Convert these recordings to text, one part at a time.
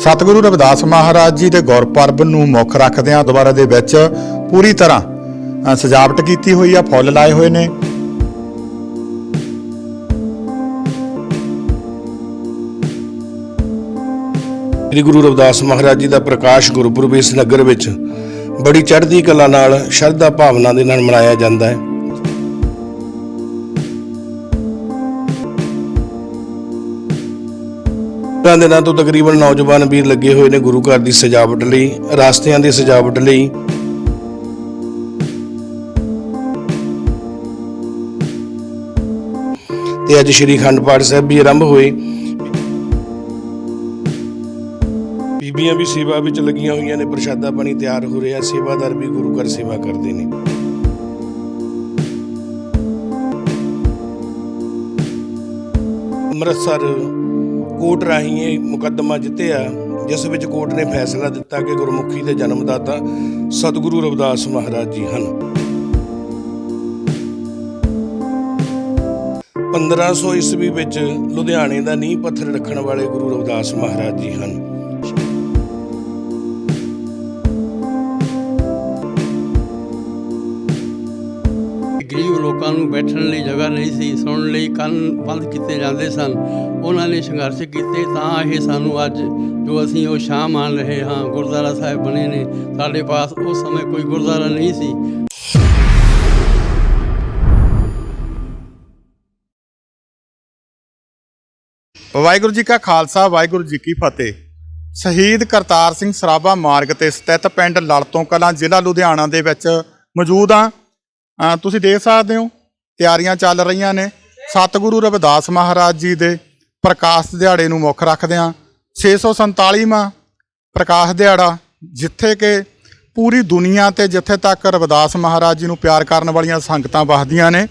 ਸਤਿਗੁਰੂ ਰਵਿਦਾਸ ਮਹਾਰਾਜ ਜੀ ਦੇ ਗੁਰਪੁਰਬ ਨੂੰ ਮੁੱਖ ਰੱਖਦਿਆਂ ਦੁਬਾਰਾ ਦੇ ਵਿੱਚ ਪੂਰੀ ਤਰ੍ਹਾਂ ਸਜਾਵਟ ਕੀਤੀ ਹੋਈ ਆ, ਫੁੱਲ ਲਾਏ ਹੋਏ ਨੇ। ਸ੍ਰੀ ਗੁਰੂ ਰਵਿਦਾਸ ਮਹਾਰਾਜ ਜੀ ਦਾ ਪ੍ਰਕਾਸ਼ ਗੁਰਪੁਰਬ ਇਸ ਨਗਰ ਵਿੱਚ ਬੜੀ ਚੜ੍ਹਦੀ ਕਲਾ ਨਾਲ ਸ਼ਰਧਾ ਭਾਵਨਾ ਦੇ ਨਾਲ ਮਨਾਇਆ ਜਾਂਦਾ ਹੈ। ਇਹਨਾਂ ਦਿਨਾਂ ਤੋਂ ਤਕਰੀਬਨ ਨੌਜਵਾਨ ਵੀਰ ਲੱਗੇ ਹੋਏ ਨੇ ਗੁਰੂ ਘਰ ਦੀ ਸਜਾਵਟ ਲਈ, ਰਾਸਤਿਆਂ ਦੀ ਸਜਾਵਟ ਲਈ। ਤੇ ਅੱਜ ਸ਼੍ਰੀ ਅਖੰਡ ਪਾਠ ਸਾਹਿਬ ਵੀ ਆਰੰਭ ਹੋਏ। ਬੀਬੀਆਂ ਵੀ ਸੇਵਾ ਵਿੱਚ ਲੱਗੀਆਂ ਹੋਈਆਂ ਨੇ, ਪ੍ਰਸ਼ਾਦਾ ਪਾਣੀ ਤਿਆਰ ਹੋ ਰਿਹਾ, ਸੇਵਾਦਾਰ ਵੀ ਗੁਰੂ ਘਰ ਸੇਵਾ ਕਰਦੇ ਨੇ। ਅੰਮ੍ਰਿਤਸਰ ਕੋਰਟ ਰਾਹੀਂ ਇਹ ਮੁਕੱਦਮਾ ਜਿੱਤਿਆ, ਜਿਸ ਵਿੱਚ ਕੋਰਟ ਨੇ ਫੈਸਲਾ ਦਿੱਤਾ ਕਿ ਗੁਰਮੁਖੀ ਦੇ ਜਨਮਦਾਤਾ ਸਤਿਗੁਰੂ ਰਵਿਦਾਸ ਮਹਾਰਾਜ ਜੀ ਹਨ। 1500 ਈਸਵੀ ਵਿੱਚ ਲੁਧਿਆਣੇ ਦਾ ਨੀਂਹ ਪੱਥਰ ਰੱਖਣ ਵਾਲੇ ਗੁਰੂ ਰਵਿਦਾਸ ਮਹਾਰਾਜ ਜੀ ਹਨ। ਲੋਕਾਂ ਨੂੰ ਬੈਠਣ ਲਈ ਜਗ੍ਹਾ ਨਹੀਂ ਸੀ, ਸੁਣਨ ਲਈ ਕੰਨ ਬੰਦ ਕੀਤੇ ਜਾਂਦੇ ਸਨ। ਉਹਨਾਂ ਨੇ ਸੰਘਰਸ਼ ਕੀਤੇ ਤਾਂ ਇਹ ਸਾਨੂੰ ਅੱਜ ਜੋ ਅਸੀਂ ਉਹ ਸ਼ਾਹ ਮੰਨ ਰਹੇ ਹਾਂ, ਗੁਰਦੁਆਰਾ ਸਾਹਿਬ ਬਣੇ ਨੇ, ਸਾਡੇ ਪਾਸ ਉਸ ਸਮੇਂ ਕੋਈ ਗੁਰਦੁਆਰਾ ਨਹੀਂ ਸੀ। ਵਾਹਿਗੁਰੂ ਜੀ ਕਾ ਖਾਲਸਾ, ਵਾਹਿਗੁਰੂ ਜੀ ਕੀ ਫਤਿਹ। ਸ਼ਹੀਦ ਕਰਤਾਰ ਸਿੰਘ ਸਰਾਭਾ ਮਾਰਗ ਤੇ ਸਥਿਤ ਪਿੰਡ ਲਲਤੋਂ ਕਲਾਂ ਜ਼ਿਲ੍ਹਾ ਲੁਧਿਆਣਾ ਦੇ ਵਿੱਚ ਮੌਜੂਦ ਆ ਤੁਸੀਂ ਦੇਖ ਸਕਦੇ ਹੋ, ਤਿਆਰੀਆਂ ਚੱਲ ਰਹੀਆਂ ਨੇ। ਸਤਿਗੁਰੂ ਰਵਿਦਾਸ ਮਹਾਰਾਜ ਜੀ ਦੇ ਪ੍ਰਕਾਸ਼ ਦਿਹਾੜੇ ਨੂੰ ਮੁੱਖ ਰੱਖਦਿਆਂ 647ਵਾਂ ਪ੍ਰਕਾਸ਼ ਦਿਹਾੜਾ, ਜਿੱਥੇ ਕਿ ਪੂਰੀ ਦੁਨੀਆ ਤੇ ਜਿੱਥੇ ਤੱਕ ਰਵਿਦਾਸ ਮਹਾਰਾਜ ਜੀ ਨੂੰ ਪਿਆਰ ਕਰਨ ਵਾਲੀਆਂ ਸੰਗਤਾਂ ਵਸਦੀਆਂ ਨੇ,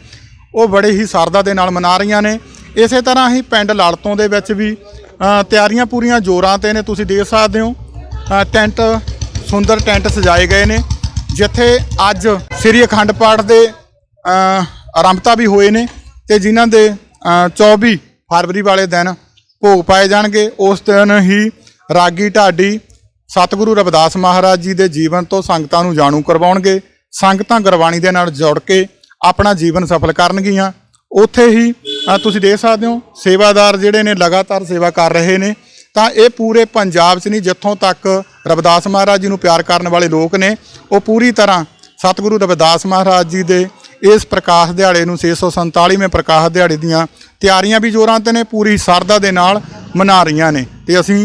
ਉਹ ਬੜੇ ਹੀ ਸਰਦਾ ਦੇ ਨਾਲ ਮਨਾ ਰਹੀਆਂ ਨੇ। ਇਸੇ ਤਰ੍ਹਾਂ ਹੀ ਪਿੰਡ ਲੜਤੋਂ ਦੇ ਵਿੱਚ ਵੀ ਤਿਆਰੀਆਂ ਪੂਰੀਆਂ ਜ਼ੋਰਾਂ ਤੇ ਨੇ। ਤੁਸੀਂ ਦੇਖ ਸਕਦੇ ਹੋ ਟੈਂਟ, ਸੁੰਦਰ ਟੈਂਟ ਸਜਾਏ ਗਏ ਨੇ। ਜਿੱਥੇ ਅੱਜ ਸ੍ਰੀ ਅਖੰਡ ਪਾਠ ਦੇ ਆਰੰਭਤਾ ਵੀ ਹੋਏ ਨੇ ਤੇ ਜਿਨ੍ਹਾਂ ਦੇ ਅ, 24 ਫਰਵਰੀ ਵਾਲੇ ਦਿਨ ਭੋਗ ਪਾਏ ਜਾਣਗੇ ਉਸ ਦਿਨ ਹੀ ਰਾਗੀ ਢਾਡੀ ਸਤਿਗੁਰੂ ਰਵਿਦਾਸ ਮਹਾਰਾਜ ਜੀ ਦੇ ਜੀਵਨ ਤੋਂ ਸੰਗਤਾਂ ਨੂੰ ਜਾਣੂ ਕਰਵਾਉਣਗੇ। ਸੰਗਤਾਂ ਗੁਰਬਾਣੀ ਦੇ ਨਾਲ ਜੁੜ ਕੇ ਆਪਣਾ ਜੀਵਨ ਸਫਲ ਕਰਨਗੀਆਂ। ਉੱਥੇ ਹੀ ਤੁਸੀਂ ਦੇਖ ਸਕਦੇ ਹੋ ਸੇਵਾਦਾਰ ਜਿਹੜੇ ਨੇ ਲਗਾਤਾਰ ਸੇਵਾ ਕਰ ਰਹੇ ਨੇ। ਤਾਂ ਇਹ ਪੂਰੇ ਪੰਜਾਬ 'ਚ ਨਹੀਂ, ਜਿੱਥੋਂ ਤੱਕ ਰਵਿਦਾਸ ਮਹਾਰਾਜ ਜੀ ਨੂੰ ਪਿਆਰ ਕਰਨ ਵਾਲੇ ਲੋਕ ਨੇ, ਉਹ ਪੂਰੀ ਤਰ੍ਹਾਂ ਸਤਿਗੁਰੂ ਰਵਿਦਾਸ ਮਹਾਰਾਜ ਜੀ ਦੇ ਇਸ ਪ੍ਰਕਾਸ਼ ਦਿਹਾੜੇ ਨੂੰ 647ਵੇਂ ਪ੍ਰਕਾਸ਼ ਦਿਹਾੜੇ ਦੀਆਂ ਤਿਆਰੀਆਂ ਵੀ ਜ਼ੋਰਾਂ ਤੇ ਨੇ, ਪੂਰੀ ਸਰਦਾ ਦੇ ਨਾਲ ਮਨਾ ਰਹੀਆਂ ਨੇ। ਤੇ ਅਸੀਂ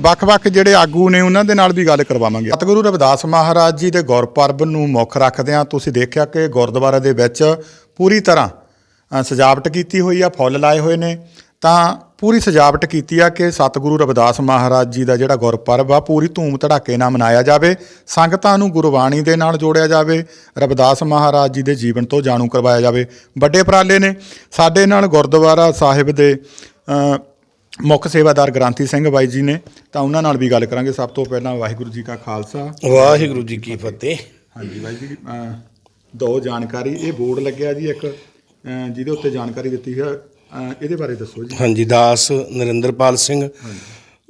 ਵੱਖ-ਵੱਖ ਜਿਹੜੇ ਆਗੂ ਨੇ, ਉਹਨਾਂ ਦੇ ਨਾਲ ਵੀ ਗੱਲ ਕਰਵਾਵਾਂਗੇ। ਸਤਿਗੁਰੂ ਰਵਿਦਾਸ ਮਹਾਰਾਜ ਜੀ ਦੇ ਗੁਰਪੁਰਬ ਨੂੰ ਮੁੱਖ ਰੱਖਦਿਆਂ ਤੁਸੀਂ ਦੇਖਿਆ ਕਿ ਗੁਰਦੁਆਰਾ ਦੇ ਵਿੱਚ ਪੂਰੀ ਤਰ੍ਹਾਂ ਸਜਾਵਟ ਕੀਤੀ ਹੋਈ ਆ, ਫੁੱਲ ਲਾਏ ਹੋਏ ਨੇ। ਤਾਂ ਪੂਰੀ ਸਜਾਵਟ ਕੀਤੀ ਆ ਕਿ ਸਤਿਗੁਰੂ ਰਵਿਦਾਸ ਮਹਾਰਾਜ ਜੀ ਦਾ ਜਿਹੜਾ ਗੁਰਪੁਰਬ ਆ ਪੂਰੀ ਧੂਮ ਧੜਾਕੇ ਨਾਲ ਮਨਾਇਆ ਜਾਵੇ ਸੰਗਤਾਂ ਨੂੰ ਗੁਰਬਾਣੀ ਦੇ ਨਾਲ ਜੋੜਿਆ ਜਾਵੇ ਰਵਿਦਾਸ ਮਹਾਰਾਜ ਜੀ ਦੇ ਜੀਵਨ ਤੋਂ ਜਾਣੂ ਕਰਵਾਇਆ ਜਾਵੇ। ਵੱਡੇ ਉਪਰਾਲੇ ਨੇ ਸਾਡੇ ਨਾਲ ਗੁਰਦੁਆਰਾ ਸਾਹਿਬ ਦੇ ਮੁੱਖ ਸੇਵਾਦਾਰ ਗ੍ਰਾਂਤੀ ਸਿੰਘ ਬਾਈ ਜੀ ਨੇ ਤਾਂ ਉਹਨਾਂ ਨਾਲ ਵੀ ਗੱਲ ਕਰਾਂਗੇ। ਸਭ ਤੋਂ ਪਹਿਲਾਂ ਵਾਹਿਗੁਰੂ ਜੀ ਕਾ ਖਾਲਸਾ। ਵਾਹਿਗੁਰੂ ਜੀ ਕੀ ਫਤਿਹ। ਹਾਂਜੀ ਬਾਈ ਜੀ ਦੋ ਜਾਣਕਾਰੀ ਇਹ ਬੋਰਡ ਲੱਗਿਆ ਜੀ ਇੱਕ ਜਿਹਦੇ ਉੱਤੇ ਜਾਣਕਾਰੀ ਦਿੱਤੀ ਹੈ ਇਹਦੇ ਬਾਰੇ ਦੱਸੋ ਜੀ। ਹਾਂਜੀ ਦਾਸ ਨਰਿੰਦਰਪਾਲ ਸਿੰਘ।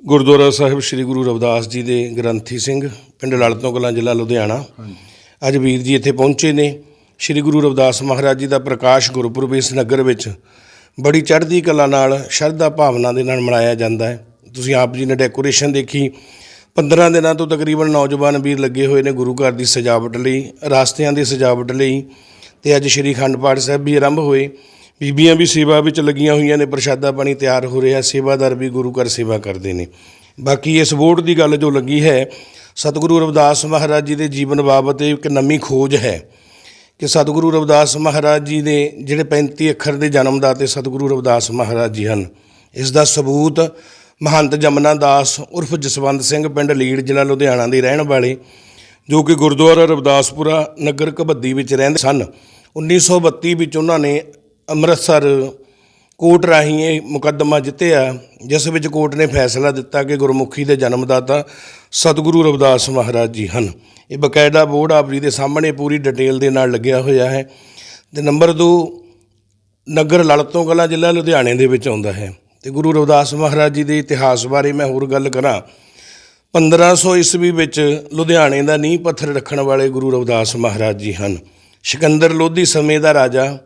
ਗੁਰਦੁਆਰਾ ਸਾਹਿਬ ਸ੍ਰੀ ਗੁਰੂ ਰਵਿਦਾਸ ਜੀ ਦੇ ਗ੍ਰੰਥੀ ਸਿੰਘ ਪਿੰਡ ਲੜਤੋਂ ਕਲਾਂ ਜ਼ਿਲ੍ਹਾ ਲੁਧਿਆਣਾ। ਅੱਜ ਵੀਰ ਜੀ ਇੱਥੇ ਪਹੁੰਚੇ ਨੇ। ਸ੍ਰੀ ਗੁਰੂ ਰਵਿਦਾਸ ਮਹਾਰਾਜ ਜੀ ਦਾ ਪ੍ਰਕਾਸ਼ ਗੁਰਪੁਰਬ ਇਸ ਨਗਰ ਵਿੱਚ ਬੜੀ ਚੜ੍ਹਦੀ ਕਲਾ ਨਾਲ ਸ਼ਰਧਾ ਭਾਵਨਾ ਦੇ ਨਾਲ ਮਨਾਇਆ ਜਾਂਦਾ ਹੈ। ਤੁਸੀਂ ਆਪ ਜੀ ਨੇ ਡੈਕੋਰੇਸ਼ਨ ਦੇਖੀ। 15 ਦਿਨਾਂ ਤੋਂ ਤਕਰੀਬਨ ਨੌਜਵਾਨ ਵੀਰ ਲੱਗੇ ਹੋਏ ਨੇ ਗੁਰੂ ਘਰ ਦੀ ਸਜਾਵਟ ਲਈ ਰਾਸਤਿਆਂ ਦੀ ਸਜਾਵਟ ਲਈ। ਤੇ ਅੱਜ ਸ਼੍ਰੀ ਅਖੰਡ ਪਾਠ ਸਾਹਿਬ ਵੀ ਆਰੰਭ ਹੋਏ। ਬੀਬੀਆਂ ਵੀ ਸੇਵਾ ਵਿੱਚ ਲੱਗੀਆਂ ਹੋਈਆਂ ਨੇ, ਪ੍ਰਸ਼ਾਦਾ ਪਾਣੀ ਤਿਆਰ ਹੋ ਰਿਹਾ, ਸੇਵਾਦਾਰ ਵੀ ਗੁਰੂ ਘਰ ਸੇਵਾ ਕਰਦੇ ਨੇ। ਬਾਕੀ ਇਸ ਵੋਟ ਦੀ ਗੱਲ ਜੋ ਲੱਗੀ ਹੈ, ਸਤਿਗੁਰੂ ਰਵਿਦਾਸ ਮਹਾਰਾਜ ਜੀ ਦੇ ਜੀਵਨ ਬਾਬਤ ਇੱਕ ਨਵੀਂ ਖੋਜ ਹੈ ਕਿ ਸਤਿਗੁਰੂ ਰਵਿਦਾਸ ਮਹਾਰਾਜ ਜੀ ਦੇ ਜਿਹੜੇ 35 ਅੱਖਰ ਦੇ ਜਨਮਦਾਤੇ ਸਤਿਗੁਰੂ ਰਵਿਦਾਸ ਮਹਾਰਾਜ ਜੀ ਹਨ। ਇਸ ਦਾ ਸਬੂਤ ਮਹੰਤ ਜਮਨਾ ਦਾਸ ਉਰਫ ਜਸਵੰਤ ਸਿੰਘ ਪਿੰਡ ਲੀੜ ਜ਼ਿਲ੍ਹਾ ਲੁਧਿਆਣਾ ਦੇ ਰਹਿਣ ਵਾਲੇ, ਜੋ ਕਿ ਗੁਰਦੁਆਰਾ ਰਵਿਦਾਸਪੁਰਾ ਨਗਰ ਕਬੱਦੀ ਵਿੱਚ ਰਹਿੰਦੇ ਸਨ। 1932 ਵਿੱਚ ਉਹਨਾਂ ਨੇ ਅੰਮ੍ਰਿਤਸਰ ਕੋਰਟ ਰਾਹੀਂ ਇਹ ਮੁਕੱਦਮਾ ਜਿੱਤਿਆ, ਜਿਸ ਵਿੱਚ ਕੋਰਟ ਨੇ ਫੈਸਲਾ ਦਿੱਤਾ ਕਿ ਗੁਰਮੁਖੀ ਦੇ ਜਨਮਦਾਤਾ ਸਤਿਗੁਰੂ ਰਵਿਦਾਸ ਮਹਾਰਾਜ ਜੀ ਹਨ। ਇਹ ਬਕਾਇਦਾ ਬੋਰਡ ਆਪ ਜੀ ਦੇ ਸਾਹਮਣੇ ਪੂਰੀ ਡਿਟੇਲ ਦੇ ਨਾਲ ਲੱਗਿਆ ਹੋਇਆ ਹੈ ਤੇ ਨੰਬਰ 2 ਨਗਰ ਲਲਤੋਂ ਕਲਾਂ ਜ਼ਿਲ੍ਹਾ ਲੁਧਿਆਣੇ ਦੇ ਵਿੱਚ ਆਉਂਦਾ ਹੈ। ਤੇ ਗੁਰੂ ਰਵਿਦਾਸ ਮਹਾਰਾਜ ਜੀ ਦੇ ਇਤਿਹਾਸ ਬਾਰੇ ਮੈਂ ਹੋਰ ਗੱਲ ਕਰਾਂ। 1500 ਈਸਵੀ ਵਿੱਚ ਲੁਧਿਆਣੇ ਦਾ ਨੀਂਹ ਪੱਥਰ ਰੱਖਣ ਵਾਲੇ ਗੁਰੂ ਰਵਿਦਾਸ ਮਹਾਰਾਜ ਜੀ ਹਨ। ਸਿਕੰਦਰ ਲੋਧੀ ਸਮੇਂ ਦਾ ਰਾਜਾ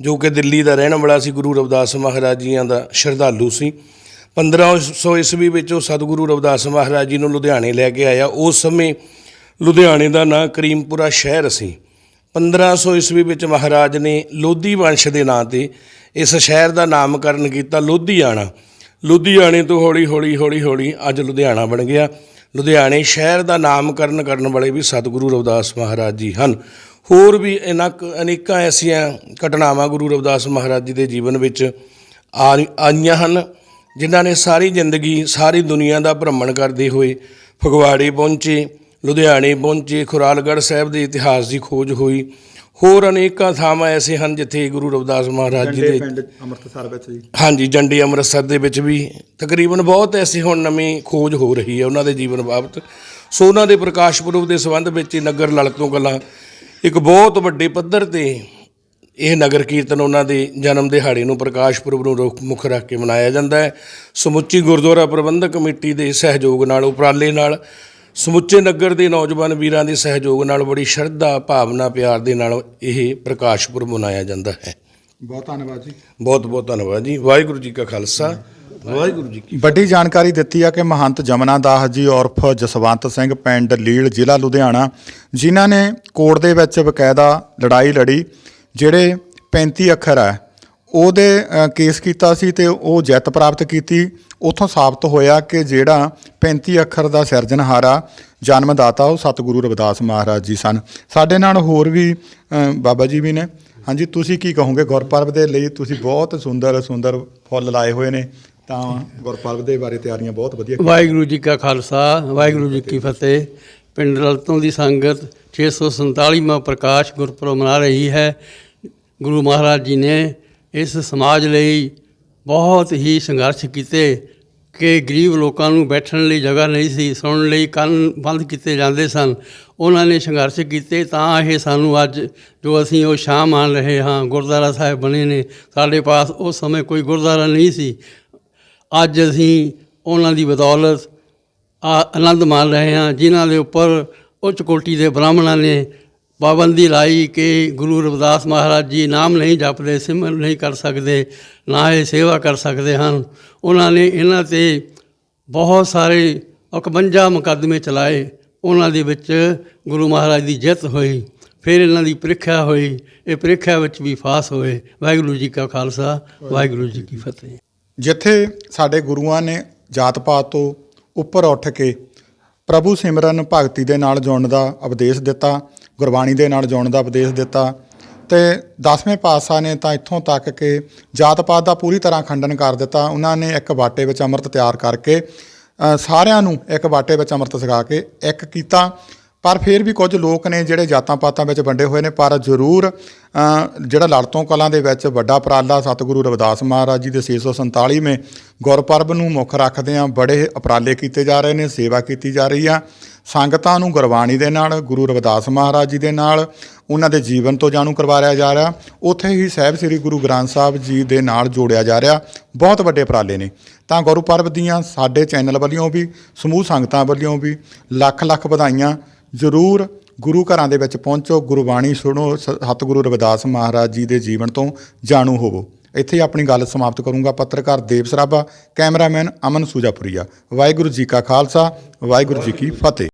ਜੋ ਕਿ ਦਿੱਲੀ ਦਾ ਰਹਿਣ ਵਾਲਾ ਸੀ, ਗੁਰੂ ਰਵਿਦਾਸ ਮਹਾਰਾਜ ਜੀਆਂ ਦਾ ਸ਼ਰਧਾਲੂ ਸੀ। 1500 ਈਸਵੀ ਵਿੱਚ ਉਹ ਸਤਿਗੁਰੂ ਰਵਿਦਾਸ ਮਹਾਰਾਜ ਜੀ ਨੂੰ ਲੁਧਿਆਣੇ ਲੈ ਕੇ ਆਇਆ। ਉਸ ਸਮੇਂ ਲੁਧਿਆਣੇ ਦਾ ਨਾਂ ਕਰੀਮਪੁਰਾ ਸ਼ਹਿਰ ਸੀ। 1500 ਈਸਵੀ ਵਿੱਚ ਮਹਾਰਾਜ ਨੇ ਲੋਧੀ ਵੰਸ਼ ਦੇ ਨਾਂ ਤੇ ਇਸ ਸ਼ਹਿਰ ਦਾ ਨਾਮਕਰਨ ਕੀਤਾ, ਲੋਧੀਆਣਾ। ਲੁਧਿਆਣੇ ਤੋਂ ਹੌਲੀ ਹੌਲੀ ਹੌਲੀ ਹੌਲੀ ਅੱਜ ਲੁਧਿਆਣਾ ਬਣ ਗਿਆ। ਲੁਧਿਆਣੇ ਸ਼ਹਿਰ ਦਾ ਨਾਮਕਰਨ ਕਰਨ ਵਾਲੇ ਵੀ ਸਤਿਗੁਰੂ ਰਵਿਦਾਸ ਮਹਾਰਾਜ ਜੀ ਹਨ। ਹੋਰ ਵੀ ਇਨਾ ਅਨੇਕਾਂ ਐਸੀਆਂ ਘਟਨਾਵਾਂ ਗੁਰੂ ਰਵਿਦਾਸ ਮਹਾਰਾਜ ਜੀ ਦੇ ਜੀਵਨ ਵਿੱਚ ਆਈਆਂ ਹਨ ਜਿਨ੍ਹਾਂ ਨੇ ਸਾਰੀ ਜ਼ਿੰਦਗੀ ਸਾਰੀ ਦੁਨੀਆ ਦਾ ਭ੍ਰਮਣ ਕਰਦੇ ਹੋਏ ਫਗਵਾੜੇ ਪਹੁੰਚੇ ਲੁਧਿਆਣੇ ਪਹੁੰਚੇ ਖੁਰਾਲਗੜ੍ਹ ਸਾਹਿਬ ਦੇ ਇਤਿਹਾਸ ਦੀ ਖੋਜ ਹੋਈ। ਹੋਰ ਅਨੇਕਾਂ ਥਾਵਾਂ ਐਸੇ ਹਨ ਜਿੱਥੇ ਗੁਰੂ ਰਵਿਦਾਸ ਮਹਾਰਾਜ ਜੀ ਦੇ ਪਿੰਡ ਅੰਮ੍ਰਿਤਸਰ ਵਿੱਚ ਜੀ। ਹਾਂਜੀ ਜੰਡੀ ਅੰਮ੍ਰਿਤਸਰ ਦੇ ਵਿੱਚ ਵੀ ਤਕਰੀਬਨ ਬਹੁਤ ਐਸੀ ਹੁਣ ਨਵੀਂ ਖੋਜ ਹੋ ਰਹੀ ਹੈ ਉਹਨਾਂ ਦੇ ਜੀਵਨ ਬਾਬਤ। ਸੋ ਉਹਨਾਂ ਦੇ ਪ੍ਰਕਾਸ਼ ਪੁਰਬ ਦੇ ਸੰਬੰਧ ਵਿੱਚ ਨਗਰ ਲਲਤੋਂ ਕਲਾਂ ਇੱਕ ਬਹੁਤ ਵੱਡੇ ਪੱਧਰ ਤੇ ਇਹ ਨਗਰ ਕੀਰਤਨ ਉਹਨਾਂ ਦੇ ਜਨਮ ਦਿਹਾੜੇ ਨੂੰ ਪ੍ਰਕਾਸ਼ ਪੁਰਬ ਨੂੰ ਮੁੱਖ ਰੱਖ ਕੇ ਮਨਾਇਆ ਜਾਂਦਾ ਹੈ। ਸਮੁੱਚੀ ਗੁਰਦੁਆਰਾ ਪ੍ਰਬੰਧਕ ਕਮੇਟੀ ਦੇ ਸਹਿਯੋਗ ਨਾਲ ਉਪਰਾਲੇ ਨਾਲ ਸਮੁੱਚੇ ਨਗਰ ਦੇ ਨੌਜਵਾਨ ਵੀਰਾਂ ਦੇ ਸਹਿਯੋਗ ਨਾਲ ਬੜੀ ਸ਼ਰਧਾ ਭਾਵਨਾ ਪਿਆਰ ਦੇ ਨਾਲ ਇਹ ਪ੍ਰਕਾਸ਼ ਪੁਰਬ ਮਨਾਇਆ ਜਾਂਦਾ ਹੈ। ਬਹੁਤ ਧੰਨਵਾਦ ਜੀ। ਬਹੁਤ ਬਹੁਤ ਧੰਨਵਾਦ ਜੀ। ਵਾਹਿਗੁਰੂ ਜੀ ਕਾ ਖਾਲਸਾ। ਵਾਹਿਗੁਰੂ ਜੀ ਕੀ ਵੱਡੀ ਜਾਣਕਾਰੀ ਦਿੱਤੀ ਆ ਕਿ ਮਹੰਤ ਜਮਨਾ ਦਾਸ ਜੀ ਔਰਫ ਜਸਵੰਤ ਸਿੰਘ ਪਿੰਡ ਲੀਲ ਜ਼ਿਲ੍ਹਾ ਲੁਧਿਆਣਾ, ਜਿਨ੍ਹਾਂ ਨੇ ਕੋਰਟ ਦੇ ਵਿੱਚ ਬਕਾਇਦਾ ਲੜਾਈ ਲੜੀ, ਜਿਹੜੇ 35 ਅੱਖਰ ਹੈ ਉਹਦੇ ਕੇਸ ਕੀਤਾ ਸੀ ਤੇ ਉਹ ਜਿੱਤ ਪ੍ਰਾਪਤ ਕੀਤੀ। ਉਥੋਂ ਸਾਬਤ ਹੋਇਆ ਕਿ ਜਿਹੜਾ 35 ਅੱਖਰ ਦਾ ਸਿਰਜਣਹਾਰਾ ਜਨਮਦਾਤਾ ਉਹ ਸਤਿਗੁਰੂ ਰਵਿਦਾਸ ਮਹਾਰਾਜ ਜੀ ਸਨ। ਸਾਡੇ ਨਾਲ ਹੋਰ ਵੀ ਬਾਬਾ ਜੀ ਵੀ ਨੇ। ਹਾਂਜੀ, ਤੁਸੀਂ ਕੀ ਕਹੋਗੇ? ਗੁਰਪੁਰਬ ਦੇ ਲਈ ਤੁਸੀਂ ਬਹੁਤ ਸੁੰਦਰ ਸੁੰਦਰ ਫੁੱਲ ਲਾਏ ਹੋਏ ਨੇ। ਤਾਂ ਗੁਰਪੁਰਬ ਦੇ ਬਾਰੇ ਤਿਆਰੀਆਂ ਬਹੁਤ ਵਧੀਆ ਵਾਹਿਗੁਰੂ ਜੀ ਕਾ ਖਾਲਸਾ ਵਾਹਿਗੁਰੂ ਜੀ ਕੀ ਫਤਿਹ। ਪਿੰਡ ਰਲਤੋਂ ਦੀ ਸੰਗਤ 647ਵਾਂ ਪ੍ਰਕਾਸ਼ ਗੁਰਪੁਰਬ ਮਨਾ ਰਹੀ ਹੈ। ਗੁਰੂ ਮਹਾਰਾਜ ਜੀ ਨੇ ਇਸ ਸਮਾਜ ਲਈ ਬਹੁਤ ਹੀ ਸੰਘਰਸ਼ ਕੀਤੇ ਕਿ ਗਰੀਬ ਲੋਕਾਂ ਨੂੰ ਬੈਠਣ ਲਈ ਜਗ੍ਹਾ ਨਹੀਂ ਸੀ ਸੁਣਨ ਲਈ ਕੰਨ ਬੰਦ ਕੀਤੇ ਜਾਂਦੇ ਸਨ। ਉਹਨਾਂ ਨੇ ਸੰਘਰਸ਼ ਕੀਤੇ ਤਾਂ ਇਹ ਸਾਨੂੰ ਅੱਜ ਜੋ ਅਸੀਂ ਉਹ ਸ਼ਾਮ ਮਾਣ ਰਹੇ ਹਾਂ ਗੁਰਦੁਆਰਾ ਸਾਹਿਬ ਬਣੇ ਨੇ ਸਾਡੇ ਪਾਸ ਉਸ ਸਮੇਂ ਕੋਈ ਗੁਰਦੁਆਰਾ ਨਹੀਂ ਸੀ। ਅੱਜ ਅਸੀਂ ਉਹਨਾਂ ਦੀ ਬਦੌਲਤ ਆਨੰਦ ਮਾਣ ਰਹੇ ਹਾਂ, ਜਿਨ੍ਹਾਂ ਦੇ ਉੱਪਰ ਉੱਚ ਕੋਟੀ ਦੇ ਬ੍ਰਾਹਮਣਾਂ ਨੇ ਪਾਬੰਦੀ ਲਾਈ ਕਿ ਗੁਰੂ ਰਵਿਦਾਸ ਮਹਾਰਾਜ ਜੀ ਨਾਮ ਨਹੀਂ ਜਪਦੇ, ਸਿਮਰਨ ਨਹੀਂ ਕਰ ਸਕਦੇ, ਨਾ ਇਹ ਸੇਵਾ ਕਰ ਸਕਦੇ ਹਨ। ਉਹਨਾਂ ਨੇ ਇਹਨਾਂ ਤੇ ਬਹੁਤ ਸਾਰੇ 51 ਮੁਕੱਦਮੇ ਚਲਾਏ। ਉਹਨਾਂ ਦੇ ਵਿੱਚ ਗੁਰੂ ਮਹਾਰਾਜ ਦੀ ਜਿੱਤ ਹੋਈ, ਫਿਰ ਇਹਨਾਂ ਦੀ ਪ੍ਰੀਖਿਆ ਹੋਈ। ਇਹ ਪ੍ਰੀਖਿਆ ਵਿੱਚ ਵੀ ਫਾਸ ਹੋਏ। ਵਾਹਿਗੁਰੂ ਜੀ ਕਾ ਖਾਲਸਾ, ਵਾਹਿਗੁਰੂ ਜੀ ਕੀ ਫਤਿਹ। ਜਿੱਥੇ ਸਾਡੇ ਗੁਰੂਆਂ ਨੇ ਜਾਤ ਪਾਤ ਤੋਂ ਉੱਪਰ ਉੱਠ ਕੇ ਪ੍ਰਭੂ ਸਿਮਰਨ ਭਗਤੀ ਦੇ ਨਾਲ ਜੁੜਨ ਦਾ ਉਪਦੇਸ਼ ਦਿੱਤਾ, ਗੁਰਬਾਣੀ ਦੇ ਨਾਲ ਜੁੜਨ ਦਾ ਉਪਦੇਸ਼ ਦਿੱਤਾ ਤੇ 10ਵੇਂ ਪਾਤਸ਼ਾਹ ਨੇ ਤਾਂ ਇੱਥੋਂ ਤੱਕ ਕਿ ਜਾਤ ਪਾਤ ਦਾ ਪੂਰੀ ਤਰ੍ਹਾਂ ਖੰਡਨ ਕਰ ਦਿੱਤਾ। ਉਹਨਾਂ ਨੇ ਇੱਕ ਬਾਟੇ ਵਿੱਚ ਅੰਮ੍ਰਿਤ ਤਿਆਰ ਕਰਕੇ ਸਾਰਿਆਂ ਨੂੰ ਇੱਕ ਬਾਟੇ ਵਿੱਚ ਅੰਮ੍ਰਿਤ ਛਕਾ ਕੇ ਇੱਕ ਕੀਤਾ। ਪਰ ਫਿਰ ਵੀ ਕੁਝ ਲੋਕ ਨੇ ਜਿਹੜੇ ਜਾਤਾਂ ਪਾਤਾਂ ਵਿੱਚ ਵੰਡੇ ਹੋਏ ਨੇ, ਪਰ ਜ਼ਰੂਰ ਜਿਹੜਾ ਲੜਤੋਂ ਕਲਾਂ ਦੇ ਵਿੱਚ ਵੱਡਾ ਉਪਰਾਲਾ ਸਤਿਗੁਰੂ ਰਵਿਦਾਸ ਮਹਾਰਾਜ ਜੀ ਦੇ 647ਵੇਂ ਗੁਰਪੁਰਬ ਨੂੰ ਮੁੱਖ ਰੱਖਦੇ ਆ ਬੜੇ ਉਪਰਾਲੇ ਕੀਤੇ ਜਾ ਰਹੇ ਨੇ, ਸੇਵਾ ਕੀਤੀ ਜਾ ਰਹੀ ਆ। ਸੰਗਤਾਂ ਨੂੰ ਗੁਰਬਾਣੀ ਦੇ ਨਾਲ, ਗੁਰੂ ਰਵਿਦਾਸ ਮਹਾਰਾਜ ਜੀ ਦੇ ਨਾਲ, ਉਹਨਾਂ ਦੇ ਜੀਵਨ ਤੋਂ ਜਾਣੂ ਕਰਵਾਇਆ ਜਾ ਰਿਹਾ। ਉੱਥੇ ਹੀ ਸਾਹਿਬ ਸ੍ਰੀ ਗੁਰੂ ਗ੍ਰੰਥ ਸਾਹਿਬ ਜੀ ਦੇ ਨਾਲ ਜੋੜਿਆ ਜਾ ਰਿਹਾ। ਬਹੁਤ ਵੱਡੇ ਉਪਰਾਲੇ ਨੇ। ਤਾਂ ਗੁਰਪੁਰਬ ਦੀਆਂ ਸਾਡੇ ਚੈਨਲ ਵੱਲੋਂ ਵੀ, ਸਮੂਹ ਸੰਗਤਾਂ ਵੱਲੋਂ ਵੀ ਲੱਖ ਲੱਖ ਵਧਾਈਆਂ ਜ਼ਰੂਰ ਗੁਰੂ ਘਰਾਂ ਦੇ ਵਿੱਚ ਪਹੁੰਚੋ ਗੁਰਬਾਣੀ ਸੁਣੋ, ਸ- ਸਤਿਗੁਰੂ ਰਵਿਦਾਸ ਮਹਾਰਾਜ ਜੀ ਦੇ ਜੀਵਨ ਤੋਂ ਜਾਣੂ ਹੋਵੋ। ਇੱਥੇ ਆਪਣੀ ਗੱਲ ਸਮਾਪਤ ਕਰੂੰਗਾ, ਪੱਤਰਕਾਰ ਦੇਵ ਸਰਾਭਾ, ਕੈਮਰਾਮੈਨ ਅਮਨ ਸੂਜਾਪੁਰੀਆ। ਵਾਹਿਗੁਰੂ ਜੀ ਕਾ ਖਾਲਸਾ, ਵਾਹਿਗੁਰੂ ਜੀ ਕੀ ਫਤਿਹ।